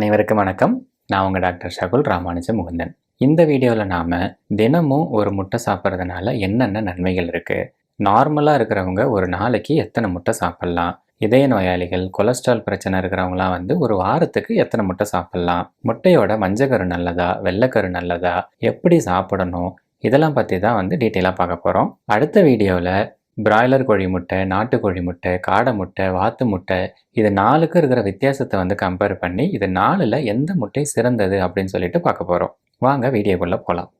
அனைவருக்கும் வணக்கம். நான் உங்கள் டாக்டர் ஷகுல் ராமானுஜ முகுந்தன் இந்த வீடியோவில் நாம் தினமும் ஒரு முட்டை சாப்பிட்றதுனால என்னென்ன நன்மைகள் இருக்குது நார்மலாக இருக்கிறவங்க ஒரு நாளைக்கு எத்தனை முட்டை சாப்பிட்லாம்? இதய நோயாளிகள் கொலஸ்ட்ரால் பிரச்சனை இருக்கிறவங்களாம் வந்து ஒரு வாரத்துக்கு எத்தனை முட்டை சாப்பிட்லாம்? முட்டையோட மஞ்சக்கரு நல்லதா? வெள்ளைக்கரு நல்லதா? எப்படி சாப்பிடணும்? இதெல்லாம் பற்றி தான் வந்து டீட்டெயிலாக பார்க்க போகிறோம் அடுத்த வீடியோவில் பிராய்லர் கோழி முட்டை நாட்டுக்கோழி முட்டை காடை முட்டை வாத்து முட்டை இது நாலுக்கு இருக்கிற வித்தியாசத்தை வந்து கம்பேர் பண்ணி இது நாலில் எந்த முட்டை சிறந்தது அப்படின்னு சொல்லிட்டு பார்க்க போகிறோம் வாங்க வீடியோக்குள்ளே போகலாம்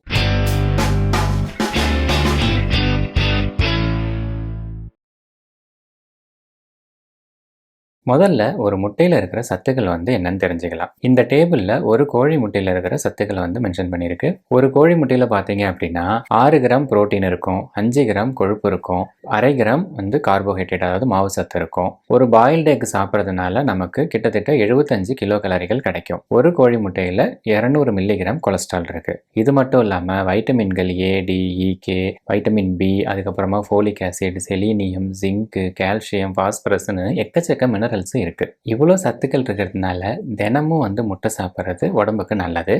முதல்ல ஒரு முட்டையில் இருக்கிற சத்துக்கள் வந்து என்னன்னு தெரிஞ்சுக்கலாம். இந்த டேபிளில் ஒரு கோழி முட்டையில் இருக்கிற சத்துக்களை வந்து மென்ஷன் பண்ணியிருக்கு. ஒரு கோழி முட்டையில் பார்த்தீங்க அப்படின்னா ஆறு கிராம் புரோட்டீன் இருக்கும் அஞ்சு கிராம் கொழுப்பு இருக்கும் அரை கிராம் வந்து கார்போஹைட்ரேட் அதாவது மாவு சத்து இருக்கும். ஒரு பாயில்டு எக் சாப்பிட்றதுனால நமக்கு கிட்டத்தட்ட எழுபத்தஞ்சு கிலோ கலரிகள் கிடைக்கும். ஒரு கோழி முட்டையில் இரநூறு மில்லிகிராம் கொலஸ்ட்ரால் இருக்கு. இது மட்டும் இல்லாமல் வைட்டமின்கள் A D K vitamin B அதுக்கப்புறமா folic acid selenium zinc calcium பாஸ்பரஸ்னு எக்கச்சக்க மினரல்ஸும் இருக்குது இவ்வளோ சத்துக்கள் இருக்கிறதுனால தினமும் வந்து முட்டை சாப்பிட்றது உடம்புக்கு நல்லது.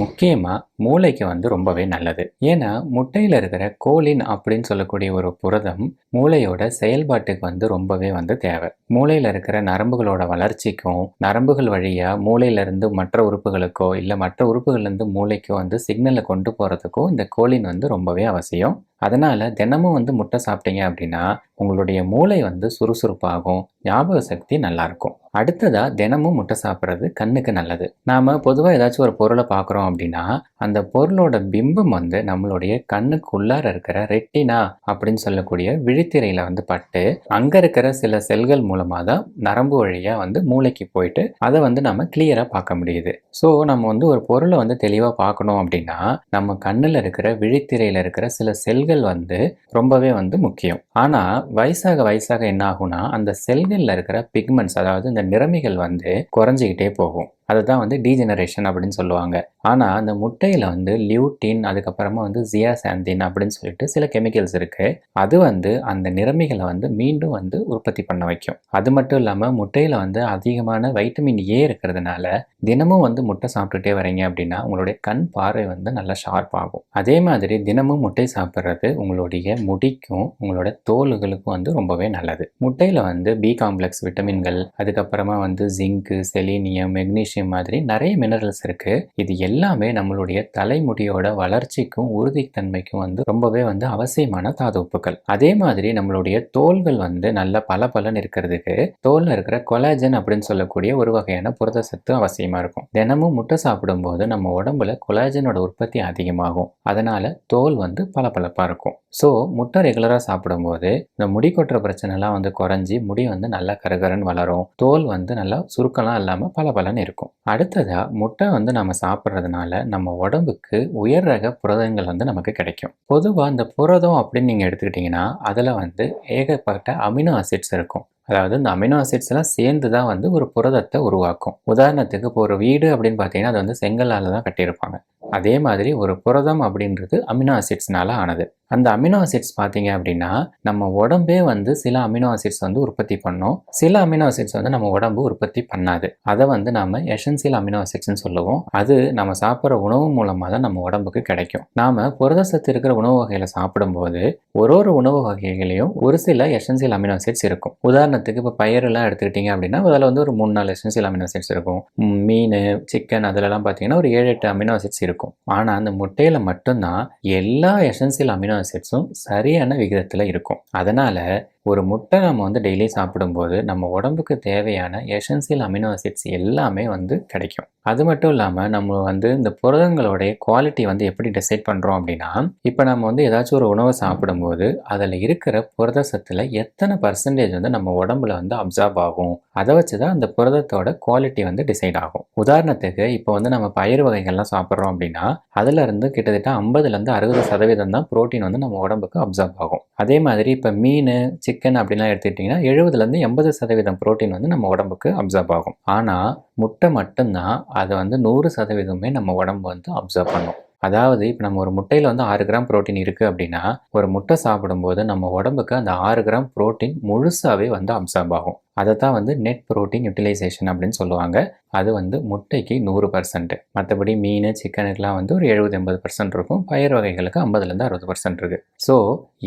முக்கியமாக மூளைக்கு வந்து ரொம்பவே நல்லது. ஏன்னா முட்டையில் இருக்கிற கோலின் அப்படின்னு சொல்லக்கூடிய ஒரு புரதம் மூளையோட செயல்பாட்டுக்கு வந்து ரொம்பவே வந்து தேவை. மூளையில் இருக்கிற நரம்புகளோட வளர்ச்சிக்கும் நரம்புகள் வழியாக மூளையிலேருந்து மற்ற உறுப்புகளுக்கோ இல்லை மற்ற உறுப்புகள்லேருந்து மூளைக்கோ வந்து சிக்னலை கொண்டு போகிறதுக்கும் இந்த கோலின் வந்து ரொம்பவே அவசியம். அதனால் தினமும் வந்து முட்டை சாப்பிட்டீங்க அப்படின்னா உங்களுடைய மூளை வந்து சுறுசுறுப்பாகும் ஞாபக சக்தி நல்லாயிருக்கும் அடுத்ததாக தினமும் முட்டை சாப்பிட்றது கண்ணுக்கு நல்லது. நாம் பொதுவாக ஏதாச்சும் ஒரு பொருளை பார்க்குறோம் அப்படின்னா அந்த பொருளோட பிம்பம் வந்து நம்மளுடைய கண்ணுக்கு உள்ளார இருக்கிற ரெட்டினா அப்படின்னு சொல்லக்கூடிய விழித்திரையில் வந்து பட்டு அங்கே இருக்கிற சில செல்கள் மூலமாக தான் நரம்பு வழியாக வந்து மூளைக்கு போயிட்டு அதை வந்து நம்ம கிளியராக பார்க்க முடியுது. ஸோ நம்ம வந்து ஒரு பொருளை வந்து தெளிவாக பார்க்கணும் அப்படின்னா நம்ம கண்ணில் இருக்கிற விழித்திரையில் இருக்கிற சில செல்கள் வந்து ரொம்பவே வந்து முக்கியம். ஆனால் வயசாக வயசாக என்ன ஆகும்னா அந்த செல்களில் இருக்கிற பிக்மெண்ட்ஸ் அதாவது இந்த நிறமிகள் வந்து குறைஞ்சிக்கிட்டே போகும். அதுதான் வந்து டீஜெனரேஷன் அப்படின்னு சொல்லுவாங்க. ஆனால் அந்த முட்டையில் வந்து லியூட்டின் அதுக்கப்புறமா வந்து ஜியாசாந்தின் அப்படின்னு சொல்லிட்டு சில கெமிக்கல்ஸ் இருக்குது அது வந்து அந்த நிறமிகளை வந்து மீண்டும் வந்து உற்பத்தி பண்ண வைக்கும். அது மட்டும் இல்லாமல் முட்டையில் வந்து அதிகமான வைட்டமின் ஏ இருக்கிறதுனால தினமும் வந்து முட்டை சாப்பிட்டுட்டே வரீங்க அப்படின்னா உங்களுடைய கண் பார்வை வந்து நல்லா ஷார்ப் ஆகும். அதே மாதிரி தினமும் முட்டை சாப்பிட்றது உங்களுடைய முடிக்கும் உங்களோட தோலுகளுக்கும் வந்து ரொம்பவே நல்லது. முட்டையில் வந்து பி காம்ப்ளெக்ஸ் விட்டமின்கள் அதுக்கப்புறமா வந்து ஜிங்கு செலீனியம் மெக்னீஷியம் மாதிரி நிறைய மினரல்ஸ் இருக்கு. இது எல்லாமே நம்மளுடைய தலைமுடியோட வளர்ச்சிக்கும் உறுதித்தன்மைக்கும் வந்து ரொம்பவே வந்து அவசியமான தாது உப்புக்கள் அதே மாதிரி நம்மளுடைய தோள்கள் வந்து நல்ல பல பலன் இருக்கிறதுக்கு தோல்ல இருக்கிற கொலாஜன் அப்படின்னு சொல்லக்கூடிய ஒரு வகையான புரத சத்து அவசியமா இருக்கும். தினமும் முட்டை சாப்பிடும்போது நம்ம உடம்புல கொலாஜனோட உற்பத்தி அதிகமாகும். அதனால தோல் வந்து பளபளப்பாக இருக்கும். ஸோ முட்டை ரெகுலராக சாப்பிடும்போது இந்த முடி கொட்டுற பிரச்சனைலாம் வந்து குறைஞ்சி முடி வந்து நல்லா கருகரன்னு வளரும். தோல் வந்து நல்லா சுருக்கலாம் இல்லாமல் பல இருக்கும். அடுத்ததாக முட்டை வந்து நம்ம சாப்பிட்றதுனால நம்ம உடம்புக்கு உயர் ரக புரதங்கள் வந்து நமக்கு கிடைக்கும். பொதுவாக இந்த புரதம் அப்படின்னு நீங்கள் எடுத்துக்கிட்டிங்கன்னா அதில் வந்து ஏகப்பட்ட அமினோ ஆசிட்ஸ் இருக்கும். அதாவது இந்த அமினோ ஆசிட்ஸ் எல்லாம் சேர்ந்து தான் வந்து ஒரு புரதத்தை உருவாக்கும். உதாரணத்துக்கு இப்போ ஒரு வீடு அப்படின்னு பார்த்தீங்கன்னா அது வந்து செங்கலால் தான் கட்டியிருப்பாங்க. அதே மாதிரி ஒரு புரதம் அப்படின்றது அமினோ ஆசிட்ஸ்னால ஆனது. அந்த அமினோ ஆசிட்ஸ் பார்த்தீங்க அப்படின்னா நம்ம உடம்பே வந்து சில அமினோ ஆசிட்ஸ் வந்து உற்பத்தி பண்ணும். சில அமினோ ஆசிட்ஸ் வந்து நம்ம உடம்பு உற்பத்தி பண்ணாது. அதை வந்து நம்ம எசென்சியல் அமினோ ஆசிட்ஸ்னு சொல்லுவோம். அது நம்ம சாப்பிட்ற உணவு மூலமாக தான் நம்ம உடம்புக்கு கிடைக்கும். நாம புரத சத்து இருக்கிற உணவு வகைகளை சாப்பிடும்போது ஒரு ஒரு உணவு வகைகளையும் ஒரு சில எசென்சியல் அமினோ ஆசிட்ஸ் இருக்கும். உதாரணத்துக்கு இப்போ பயிரெல்லாம் எடுத்துக்கிட்டிங்க அப்படின்னா அதில் வந்து ஒரு மூணு நாலு எசென்சியல் அமினோ ஆசிட்ஸ் இருக்கும். மீன் சிக்கன் அதிலலாம் பார்த்தீங்கன்னா ஒரு ஏழு எட்டு அமினோ ஆசிட்ஸ் இருக்கும். ஆனால் அந்த முட்டையில் மட்டும்தான் எல்லா எசென்சியல் அமினோ ஆசிட்ஸும் சரியான விகிதத்தில் இருக்கும். அதனால் ஒரு முட்டை நம்ம வந்து டெய்லி சாப்பிடும்போது நம்ம உடம்புக்கு தேவையான எசென்சியல் அமினோ ஆசிட்ஸ் எல்லாமே வந்து கிடைக்கும். அது மட்டும் இல்லாமல் நம்ம வந்து இந்த புரதங்களுடைய குவாலிட்டி வந்து எப்படி டிசைட் பண்ணுறோம் அப்படின்னா இப்போ நம்ம வந்து ஏதாச்சும் ஒரு உணவை சாப்பிடும்போது அதில் இருக்கிற புரத சத்தில் எத்தனை பர்சன்டேஜ் வந்து நம்ம உடம்புல வந்து அப்சார்ப் ஆகும்? அதை வச்சு தான் அந்த புரதத்தோட குவாலிட்டி வந்து டிசைட் ஆகும். உதாரணத்துக்கு இப்போ வந்து நம்ம பயிர் வகைகள்லாம் சாப்பிட்றோம் அப்படின்னா அதில் இருந்து கிட்டத்தட்ட ஐம்பதுலேருந்து அறுபது சதவீதம் தான் புரோட்டீன் வந்து நம்ம உடம்புக்கு அப்சார்ப் ஆகும். அதே மாதிரி இப்போ மீன் சிக்கன் அப்படின்லாம் எடுத்துக்கிட்டிங்கன்னா எழுபதுலேருந்து எண்பது சதவீதம் புரோட்டீன் வந்து நம்ம உடம்புக்கு அப்சர்வ் ஆகும். ஆனால் முட்டை மட்டும்தான் அதை வந்து நூறு சதவீதமே நம்ம உடம்பு வந்து அப்சர்வ் பண்ணும். அதாவது இப்போ நம்ம ஒரு முட்டையில் வந்து ஆறு கிராம் ப்ரோட்டீன் இருக்குது அப்படின்னா ஒரு முட்டை சாப்பிடும்போது நம்ம உடம்புக்கு அந்த ஆறு கிராம் புரோட்டீன் முழுசாகவே வந்து அப்சர்வ் ஆகும். அதை தான் வந்து நெட் ப்ரோட்டீன் யூட்டிலைசேஷன் அப்படின்னு சொல்லுவாங்க. அது வந்து முட்டைக்கு நூறு பர்சன்ட் மற்றபடி மீன் சிக்கனுக்கெலாம் வந்து ஒரு எழுபது எண்பது பர்சன்ட் இருக்கும். பயிர் வகைகளுக்கு ஐம்பதுலேருந்து அறுபது பர்சன்ட் இருக்குது ஸோ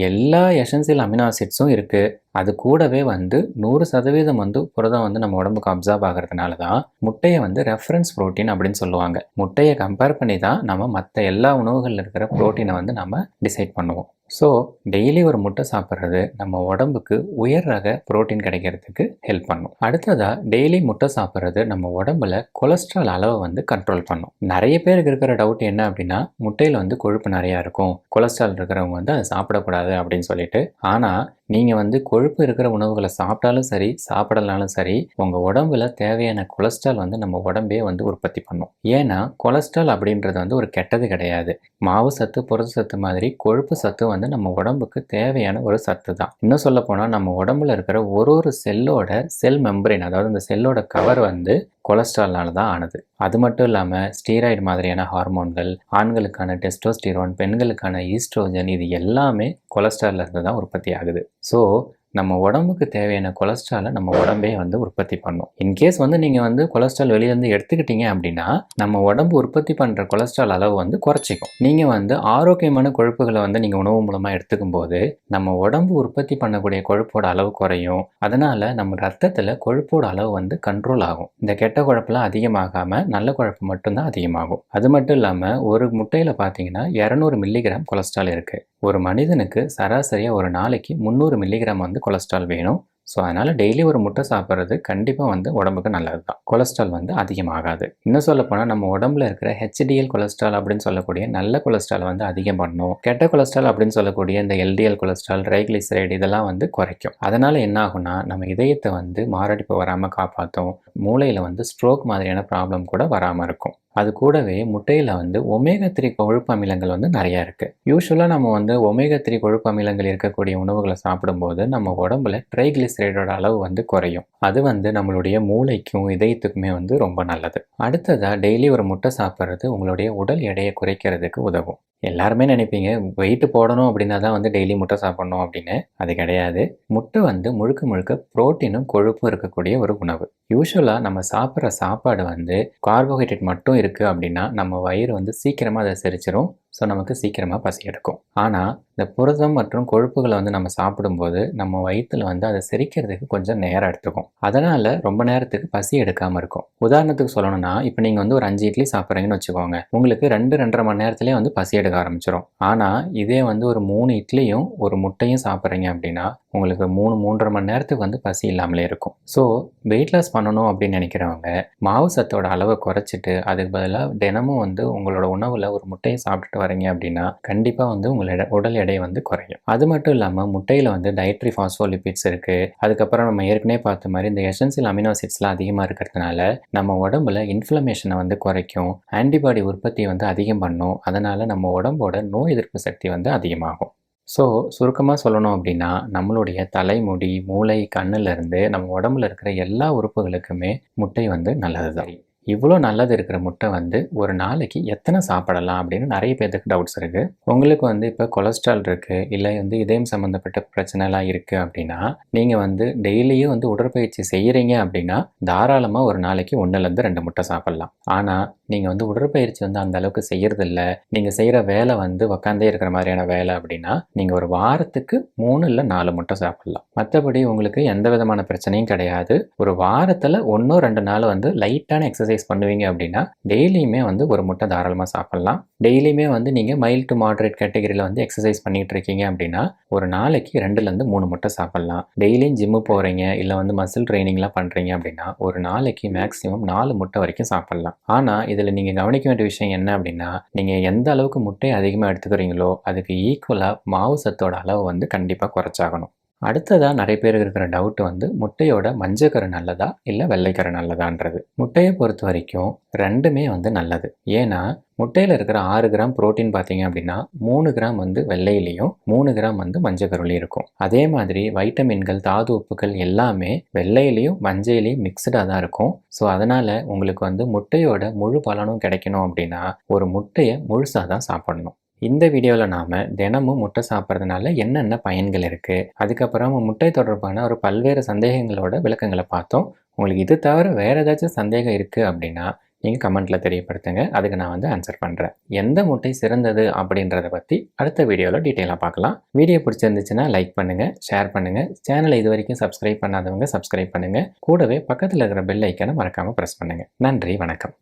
எல்லா எசன்சியல் அமினோ ஆசிட்ஸும் இருக்குது அது கூடவே வந்து நூறு சதவீதம் வந்து புரதம் வந்து நம்ம உடம்புக்கு அப்சார்ப் ஆகிறதுனால தான் முட்டையை வந்து ரெஃபரன்ஸ் ப்ரோட்டீன் அப்படின்னு சொல்லுவாங்க. முட்டையை கம்பேர் பண்ணி தான் நம்ம மற்ற எல்லா உணவுகளில் இருக்கிற புரோட்டீனை வந்து நம்ம டிசைட் பண்ணுவோம். ஸோ டெய்லி ஒரு முட்டை சாப்பிட்றது நம்ம உடம்புக்கு உயர் ரக புரோட்டீன் கிடைக்கிறதுக்கு ஹெல்ப் பண்ணும். அடுத்ததாக டெய்லி முட்டை சாப்பிட்றது நம்ம உடம்புல கொலஸ்ட்ரால் அளவை வந்து கண்ட்ரோல் பண்ணும். நிறைய பேருக்கு இருக்கிற டவுட் என்ன அப்படின்னா முட்டையில் வந்து கொழுப்பு நிறையா இருக்கும். கொலஸ்ட்ரால் இருக்கிறவங்க வந்து அதை சாப்பிடக்கூடாது அப்படின்னு சொல்லிட்டு. ஆனால் நீங்கள் வந்து கொழுப்பு இருக்கிற உணவுகளை சாப்பிட்டாலும் சரி சாப்பிடலாலும் சரி உங்கள் உடம்புல தேவையான கொலஸ்ட்ரால் வந்து நம்ம உடம்பே வந்து உற்பத்தி பண்ணும். ஏன்னா கொலஸ்ட்ரால் அப்படின்றது வந்து ஒரு கெட்டது கிடையாது. மாவு சத்து புரத சத்து மாதிரி கொழுப்பு சத்து வந்து நம்ம உடம்புக்கு தேவையான ஒரு சத்து தான். இன்னும் சொல்ல போனால் நம்ம உடம்புல இருக்கிற ஒரு ஒரு செல்லோட செல் மெம்பரின் அதாவது அந்த செல்லோட கவர் வந்து கொலஸ்ட்ரால்னால தான் ஆனது. அது மட்டும் இல்லாமல் ஸ்டீராய்டு மாதிரியான ஹார்மோன்கள் ஆண்களுக்கான டெஸ்டோஸ்டிரோன் பெண்களுக்கான ஈஸ்ட்ரோஜன் இது எல்லாமே கொலஸ்ட்ரால்லேருந்து தான் உற்பத்தி ஆகுது. ஸோ நம்ம உடம்புக்கு தேவையான கொலஸ்ட்ராலை நம்ம உடம்பே வந்து உற்பத்தி பண்ணும். இன்கேஸ் வந்து நீங்கள் வந்து கொலஸ்ட்ரால் வெளியிலேருந்து எடுத்துக்கிட்டீங்க அப்படின்னா நம்ம உடம்பு உற்பத்தி பண்ணுற கொலஸ்ட்ரால் அளவு வந்து குறைச்சிக்கும். நீங்கள் வந்து ஆரோக்கியமான கொழுப்புகளை வந்து நீங்கள் உணவு மூலமாக எடுத்துக்கும் போது நம்ம உடம்பு உற்பத்தி பண்ணக்கூடிய கொழுப்போட அளவு குறையும். அதனால் நம்ம ரத்தத்தில் கொழுப்போட அளவு வந்து கண்ட்ரோல் ஆகும். இந்த கெட்ட கொழுப்புலாம் அதிகமாகாமல் நல்ல கொழுப்பு மட்டும்தான் அதிகமாகும். அது மட்டும் இல்லாமல் ஒரு முட்டையில் பார்த்தீங்கன்னா இரநூறு மில்லிகிராம் கொலஸ்ட்ரால் இருக்குது ஒரு மனிதனுக்கு சராசரியாக ஒரு நாளைக்கு முந்நூறு மில்லிகிராம் வந்து கொலஸ்ட்ரால் வேணும். ஸோ அதனால் டெய்லி ஒரு முட்டை சாப்பிட்றது கண்டிப்பாக வந்து உடம்புக்கு நல்லது தான் கொலஸ்ட்ரால் வந்து அதிகமாகாது. இன்னும் சொல்ல போனால் நம்ம உடம்புல இருக்கிற ஹெச்டிஎல் கொலஸ்ட்ரால் அப்படின்னு சொல்லக்கூடிய நல்ல கொலஸ்ட்ரால் வந்து அதிகம் பண்ணும். கெட்ட கொலஸ்ட்ரால் அப்படின்னு சொல்லக்கூடிய இந்த எல்டிஎல் கொலஸ்ட்ரால் ட்ரைக்ளிசரைடு இதெல்லாம் வந்து குறைக்கும். அதனால் என்ன ஆகும்னா நம்ம இதயத்தை வந்து மாரடைப்பு வராமல் காப்பாற்றும் மூளையில் வந்து ஸ்ட்ரோக் மாதிரியான ப்ராப்ளம் கூட வராமல் இருக்கும். அது கூடவே முட்டையில் வந்து ஒமேகா த்ரீ கொழுப்பு அமிலங்கள் வந்து நிறையா இருக்குது யூஸ்வலாக நம்ம வந்து ஒமேகா த்ரீ கொழுப்பு அமிலங்கள் இருக்கக்கூடிய உணவுகளை சாப்பிடும்போது நம்ம உடம்புல டிரைகிளிசரைடோட அளவு வந்து குறையும். அது வந்து நம்மளுடைய மூளைக்கும் இதயத்துக்குமே வந்து ரொம்ப நல்லது. அடுத்ததாக டெய்லி ஒரு முட்டை சாப்பிட்றது உங்களுடைய உடல் எடையை குறைக்கிறதுக்கு உதவும். எல்லாருமே நினைப்பீங்க வெயிட் போடணும் அப்படின்னா தான் வந்து டெய்லி முட்டை சாப்பிடணும் அப்படின்னு. அது கிடையாது. முட்டை வந்து முழுக்க முழுக்க புரோட்டீனும் கொழுப்பும் இருக்கக்கூடிய ஒரு உணவு. யூஸ்வலாக நம்ம சாப்பிட்ற சாப்பாடு வந்து கார்போஹைட்ரேட் மட்டும் இருக்குது அப்படின்னா நம்ம வயிறு வந்து சீக்கிரமாக அதை செரிச்சிரும். ஸோ நமக்கு சீக்கிரமாக பசி எடுக்கும். ஆனால் இந்த புரதம் மற்றும் கொழுப்புகளை வந்து நம்ம சாப்பிடும்போது நம்ம வயிற்றில் வந்து அதை செரிக்கிறதுக்கு கொஞ்சம் நேரம் எடுத்துக்கும். அதனால் ரொம்ப நேரத்துக்கு பசி எடுக்காமல் இருக்கும். உதாரணத்துக்கு சொல்லணும்னா இப்போ நீங்கள் வந்து ஒரு அஞ்சு இட்லி சாப்பிட்றீங்கன்னு வச்சுக்கோங்க. உங்களுக்கு ரெண்டு ரெண்டரை மணி நேரத்துலேயே வந்து பசி எடுக்க ஆரம்பிச்சிடும் ஆனால் இதே வந்து ஒரு மூணு இட்லியும் ஒரு முட்டையும் சாப்பிட்றீங்க அப்படின்னா உங்களுக்கு மூணு மூன்றரை மணி நேரத்துக்கு வந்து பசி இல்லாமலே இருக்கும். ஸோ வெயிட் லாஸ் பண்ணணும் அப்படின்னு நினைக்கிறவங்க மாவு சத்தோட அளவை குறைச்சிட்டு அதுக்கு பதிலாக தினமும் வந்து உங்களோட உணவில் ஒரு முட்டையை சாப்பிட்டுட்டு வரீங்க அப்படின்னா கண்டிப்பாக வந்து உங்களோட உடல் எடை வந்து குறையும். அது மட்டும் இல்லாமல் முட்டையில் வந்து டயட்ரி ஃபாஸ்போலிபிட்ஸ் இருக்குது அதுக்கப்புறம் நம்ம ஏற்கனவே பார்த்த மாதிரி இந்த எசன்சியல் அமினோசிட்ஸ்லாம் அதிகமாக இருக்கிறதுனால நம்ம உடம்புல இன்ஃப்ளமேஷனை வந்து குறைக்கும். ஆன்டிபாடி உற்பத்தியை வந்து அதிகம் பண்ணும். அதனால் நம்ம உடம்போட நோய் எதிர்ப்பு சக்தி வந்து அதிகமாகும். ஸோ சுருக்கமாக சொல்லணும் அப்படின்னா நம்மளுடைய தலைமுடி மூளை கண்ணுலேருந்து நம்ம உடம்புல இருக்கிற எல்லா உறுப்புகளுக்குமே முட்டை வந்து நல்லது தான் இவ்வளோ நல்லது இருக்கிற முட்டை வந்து ஒரு நாளைக்கு எத்தனை சாப்பிடலாம் அப்படின்னு நிறைய பேர்த்துக்கு டவுட்ஸ் இருக்குது உங்களுக்கு வந்து இப்போ கொலஸ்ட்ரால் இருக்குது இல்லை வந்து இதயம் சம்மந்தப்பட்ட பிரச்சனைலாம் இருக்குது அப்படின்னா நீங்கள் வந்து டெய்லியும் வந்து உடற்பயிற்சி செய்கிறீங்க அப்படின்னா தாராளமாக ஒரு நாளைக்கு ஒன்றுலேருந்து ரெண்டு முட்டை சாப்பிட்லாம். ஆனால் நீங்கள் வந்து உடற்பயிற்சி வந்து அந்த அளவுக்கு செய்யறதில்ல. நீங்கள் செய்கிற வேலை வந்து உக்காந்தே இருக்கிற மாதிரியான வேலை அப்படின்னா நீங்கள் ஒரு வாரத்துக்கு மூணு இல்லை நாலு முட்டை சாப்பிட்லாம். மற்றபடி உங்களுக்கு எந்த விதமான பிரச்சனையும் கிடையாது. ஒரு வாரத்தில் ஒன்றோ ரெண்டு நாள் வந்து லைட்டான எக்ஸசைஸ் பண்ணுவீங்க அப்படின்னா டெய்லியுமே வந்து ஒரு முட்டை தாராளமாக சாப்பிட்லாம். டெய்லியுமே வந்து நீங்கள் மைல் டு மாடரேட் கேட்டகரியில் வந்து எக்ஸசைஸ் பண்ணிகிட்டு இருக்கீங்க அப்படின்னா ஒரு நாளைக்கு ரெண்டுலேருந்து மூணு முட்டை சாப்பிட்லாம். டெய்லியும் ஜிம்மு போகிறீங்க இல்லை வந்து மசில் ட்ரைனிங்லாம் பண்ணுறீங்க அப்படின்னா ஒரு நாளைக்கு மேக்ஸிமம் நாலு முட்டை வரைக்கும் சாப்பிட்லாம். ஆனால் இதில் நீங்கள் கவனிக்க வேண்டிய விஷயம் என்ன அப்படின்னா நீங்கள் எந்த அளவுக்கு முட்டையை அதிகமாக எடுத்துக்கிறீங்களோ அதுக்கு ஈக்குவலாக மாவு சத்தோட அளவு வந்து கண்டிப்பாக குறைச்சாகணும். அடுத்ததாக நிறைய பேர் இருக்கிற டவுட் வந்து முட்டையோட மஞ்சக்கரு நல்லதா இல்லை வெள்ளைக்கரு நல்லதான்றது. முட்டையை பொறுத்த வரைக்கும் ரெண்டுமே வந்து நல்லது. ஏன்னா முட்டையில் இருக்கிற ஆறு கிராம் புரோட்டீன் பார்த்தீங்க அப்படின்னா மூணு கிராம் வந்து வெள்ளையிலையும் மூணு கிராம் வந்து மஞ்சக்கருளையும் இருக்கும். அதே மாதிரி வைட்டமின்கள் தாது உப்புகள் எல்லாமே வெள்ளையிலையும் மஞ்சையிலையும் மிக்சடாக தான் இருக்கும். ஸோ அதனால் உங்களுக்கு வந்து முட்டையோட முழு பலனும் கிடைக்கணும் அப்படின்னா ஒரு முட்டையை முழுசாக தான் சாப்பிடணும். இந்த வீடியோவில் நாம் தினமும் முட்டை சாப்பிட்றதுனால என்னென்ன பயன்கள் இருக்குது அதுக்கப்புறம் முட்டை தொடர்பான ஒரு பல்வேறு சந்தேகங்களோட விளக்கங்களை பார்த்தோம். உங்களுக்கு இது தவிர வேறு ஏதாச்சும் சந்தேகம் இருக்குது அப்படின்னா நீங்கள் கமெண்ட்டில் தெரியப்படுத்துங்க. அதுக்கு நான் வந்து ஆன்சர் பண்ணுறேன் எந்த முட்டை சிறந்தது அப்படின்றத பற்றி அடுத்த வீடியோவில் டீட்டெயிலாக பார்க்கலாம். வீடியோ பிடிச்சிருந்துச்சுன்னா லைக் பண்ணுங்கள் ஷேர் பண்ணுங்கள் சேனலை இது வரைக்கும் சப்ஸ்கிரைப் பண்ணாதவங்க சப்ஸ்கிரைப் பண்ணுங்கள் கூடவே பக்கத்தில் இருக்கிற பெல் ஐக்கனை மறக்காமல் ப்ரெஸ் பண்ணுங்கள் நன்றி வணக்கம்.